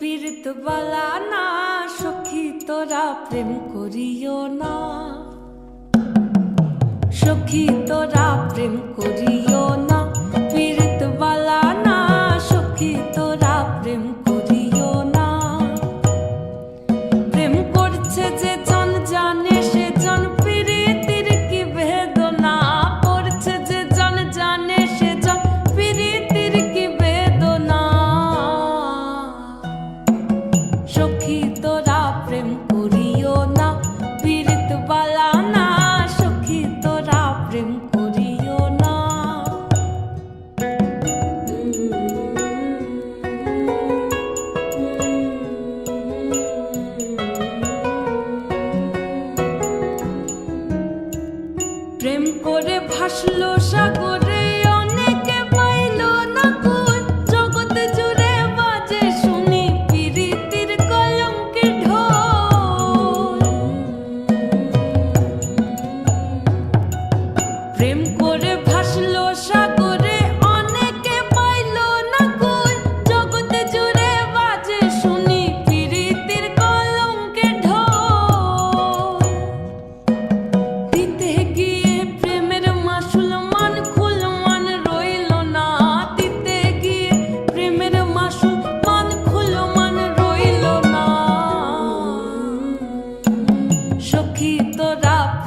পীড়িত বালা না সখী তোরা প্রেম করিও না। সখী তোরা প্রেম করিও ভাসলো সা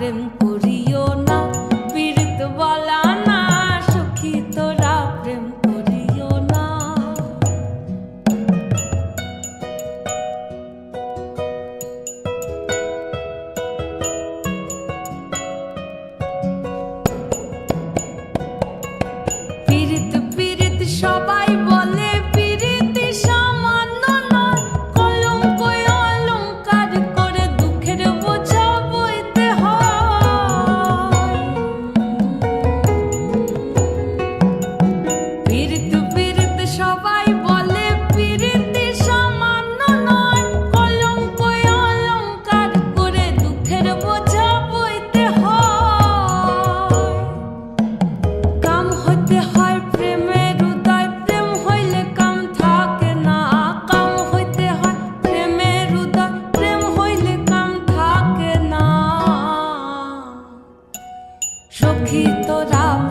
time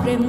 প্রেম